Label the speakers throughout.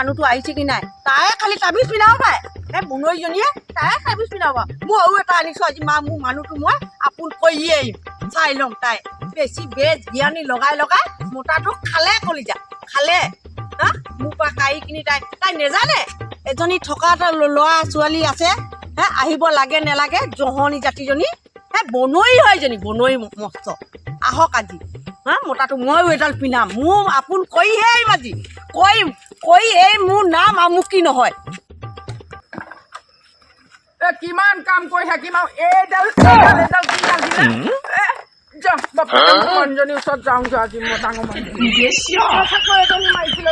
Speaker 1: মানুহটো আহিছে কি নাই? তাই খালি তাবিজ পিন্ধাব পাৰে এই বনৰীজনীয়ে তাই তাবিজ পিন্ধাব মই আৰু এটা আনিছোঁ আজি, মা, মোৰ মানুহটো মই আপোন কৰিয়ে আহিম। চাই ল'ম তাই। বেছি বেজ জ্ঞানী লগাই লগাই মোটাটো খালে কলিজা। খালে। হা? মোৰ পৰা কাঢ়ি কিনি তাই তাই নেজানে? এজনী থকা এটা ল'ৰা ছোৱালী আছে, হে, আহিব লাগে নেলাগে, জহনী জাতিজনী। হে বনৰী হয় এজনী বনৰী মস্ত। আহক আজি। হা? মোটাটো ময়ো এডাল পিন্ধাম। মোৰ আপোন কৰিহে আহিম আজি। কৰিম। কৰি এই মোৰ নাম আমুকি নহয়।
Speaker 2: এ কিমান কাম কৰি থাকিম আৰু এইডাল এইডাল এইডাল কি লাগিলে। এ, যা বাপেকে মোৰ মানুহজনীৰ ওচৰত যাওঁ যা আজি মই ডাঙৰ মানুহ এজনী মাৰিছিলে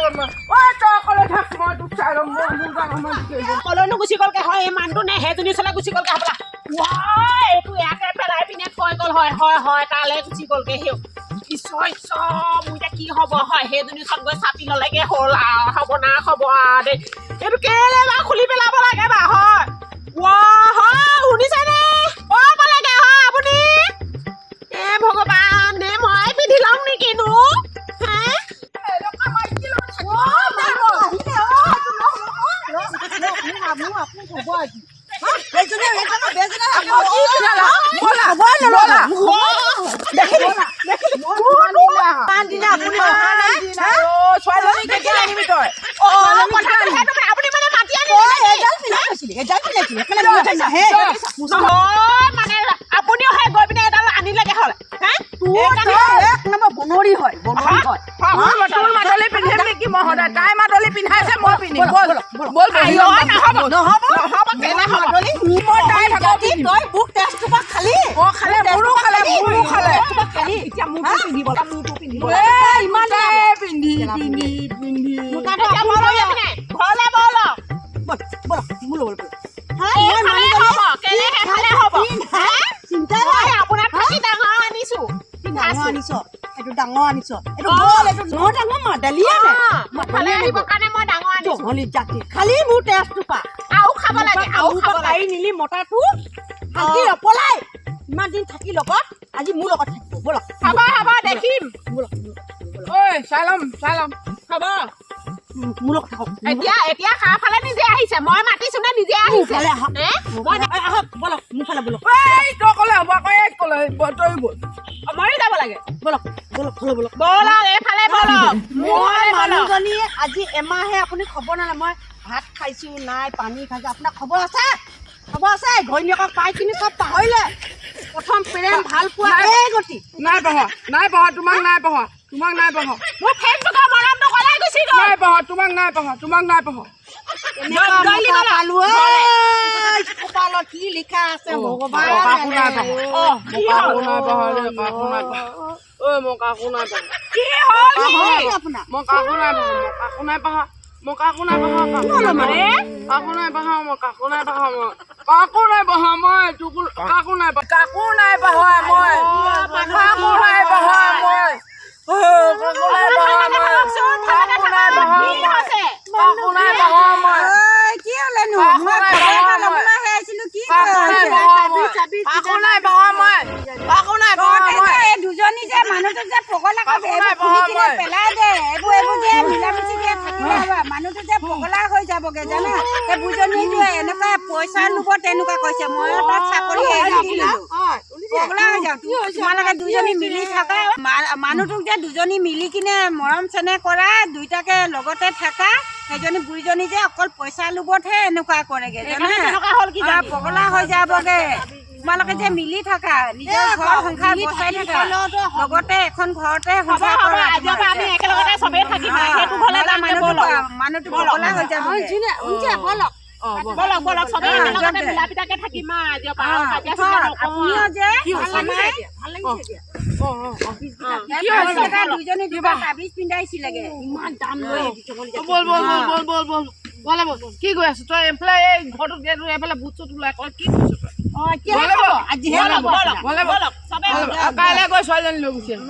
Speaker 2: ঐ তই অকলে থাক মই তোক চাই ল'ম মই মোৰ ডাঙৰ মানুহ
Speaker 3: কলৈনো গুচি গ'লগে? হয় এই মানুহটো নে সেইজনী ওচৰলৈ গুচি গ'লগে? হ'বলা। এইটো ইয়াতে পেলাই পিনে থৈ গ'ল। হয় হয় হয় তালৈ গুচি গ'লগে সেই ঈশ্বৰ ঈশ্বৰ মোৰ এতিয়া কি হ'ব? হয় সেইজনী ওচৰত গৈ চাপি ল'লেগে হ'ল আৰু। হ'ব না হ'ব আৰু দেই। এইটো কেলে বাৰু খুলি মানে আপুনি মানে নহয় মানে আপুনিও সেই গৈ পিনে এডাল আনিলেগে হ'ল। হে
Speaker 1: বনৰী হয় বনৰী হয়।
Speaker 2: তোৰ তোৰ মাদলি পিন্ধিম নেকি মই সদায় তাই মাদলি পিন্ধাইছে মই পিন্ধিম। ব'ল ব'ল ব'ল
Speaker 3: নহ'ব
Speaker 1: নহ'ব
Speaker 3: নহ'ব
Speaker 1: মাদলি
Speaker 2: মই তাই
Speaker 1: টেষ্টটো খালি
Speaker 2: অ খালে মোৰো খালে মোৰো খালে।
Speaker 3: এতিয়া মোৰটো পিন্ধিব মোৰটো পিন্ধিব।
Speaker 2: ইমান পিন্ধি পিন্ধি।
Speaker 3: ডাঙৰ আনিছ
Speaker 1: এইটো ডাঙৰ আনিছ। এইটো বল এইটো ডাঙৰ ডাঙৰ মাদালিয়ে নে
Speaker 3: ইফালে আহিবৰ কাৰণে মই ডাঙৰ আনিছো।
Speaker 1: জহলি জাতি। খালি মোৰ টেষ্টটো পা।
Speaker 3: আৰু খাব লাগে আৰু খাব লাগে।
Speaker 1: নিলি মতাটো আজি নপলাই ইমান দিন থাকি লগত আজি মোৰ লগত থাকিব বলক
Speaker 3: হ'ব হ'ব দেখিম।
Speaker 1: বলক
Speaker 2: ঐ চাই ল'ম চাই ল'ম
Speaker 3: হ'ব।
Speaker 1: মোৰ লগত থাকক।
Speaker 3: এতিয়া এতিয়া খাৰ ফালে নিজে আহিছে। মই মাতিছো নে নিজে আহিছে?
Speaker 1: আহক। বলক মোৰ ফালে বলক।
Speaker 2: তই ক'লে হ'ব আকৌ এই ক'লে তই ব'ল।
Speaker 3: লাগে।
Speaker 1: বলক বলক বলক বলক।
Speaker 3: ব'লক। এইফালে ব'লক
Speaker 1: মই
Speaker 3: মই ব'লক।
Speaker 1: মানুহজনী আজি এমাহে আপুনি খবৰ নালে মই ভাত খাইছো নাই পানী খাইছো। আপোনাৰ খবৰ আছে? খবৰ আছে? ঘৈণীয়েকক পাই কিনি চব পাহৰিলে। প্ৰথম প্ৰেম ভাল পোৱা এই গতি।
Speaker 2: নাই পঢ়া নাই পঢ়া তোমাক নাই পঢ়া তোমাক নাই পঢ়া
Speaker 3: মোৰ ফেচবুকৰ মৰমটো কলাই গুচি গ'ল।
Speaker 2: নাই পঢ়া তোমাক নাই পঢ়া তোমাক নাই পঢ়া
Speaker 1: No, নাই বহা মই
Speaker 2: কাকো নাই
Speaker 3: বহা
Speaker 2: মই কাকো নাই বহা মই কাকো নাই বহা মই কাকো নাই
Speaker 1: বহা
Speaker 2: মই কাকো নাই বহা মই কাকো নাই বহা মই কাকো নাই বহা মই কাকো নাই
Speaker 3: বহা
Speaker 2: মই নাই বহা মই নাই বহা মই নাই বহা মই নাই বহা মই নাই বহা মই নাই বহা মই নাই বহা মই নাই
Speaker 3: বহা
Speaker 2: মই নাই বহা মই
Speaker 1: নাই
Speaker 2: বহা
Speaker 1: মই
Speaker 2: নাই
Speaker 1: বহা
Speaker 2: মই
Speaker 1: নাই বহা মই
Speaker 2: কাকো নাই
Speaker 1: বহা মই
Speaker 2: পঢ়া মই কাকো নাই পঢ়া মই। কাকো নাই পঢ়া
Speaker 4: তহঁতে
Speaker 2: মই।
Speaker 4: যে এই দুজনী যে মানুহটো যে পগলা
Speaker 2: কাকো
Speaker 4: কৰে,
Speaker 2: নাই
Speaker 4: এইবোৰ খুলি
Speaker 2: পঢ়া
Speaker 4: কিনে
Speaker 2: মই।
Speaker 4: পেলাই দে এইবোৰ এইবোৰ যে মিলামিচি যে থাকিলে হ'ব। মানুহটো যে পগলা হৈ যাবগে জানা? সেই বুজনীটো এনেকুৱা পইচা লব তেনেকুৱা কৈছে। মই তাত চাকৰি এৰি দিলো পগলা হৈ যাওঁ। তো- তোমালোকে দুজনী মিলি থাকা। মা- মানুহটোক যে দুজনী মিলি কিনে মৰম চেনেহ কৰা দুইটাকে লগতে থাকা সেইজনী বুঢ়ীজনী যে অকল পইচা লোভতহে এনেকুৱা কৰেগে জানি? পগলা হৈ যাবগে। তোমালোকে যে মিলি থাকা নিজৰ ঘৰ সংসাৰ বচাই থাকা লগতে এখন ঘৰতে সংসাৰ কৰা মানুহটো হৈ যাব
Speaker 3: একেলগতে মিলা পিতাকে
Speaker 4: যে দুজনী
Speaker 1: ইমান দাম লৈ
Speaker 2: বল বল বল বল বল। বল কি কৈ আছো? তই এইফালে এই ঘৰটো এইফালে ভূত চুত ওলাই কয় কি কৈছ তই। কাইলৈ গৈ ছোৱালীজনী লৈ গুচি আহিম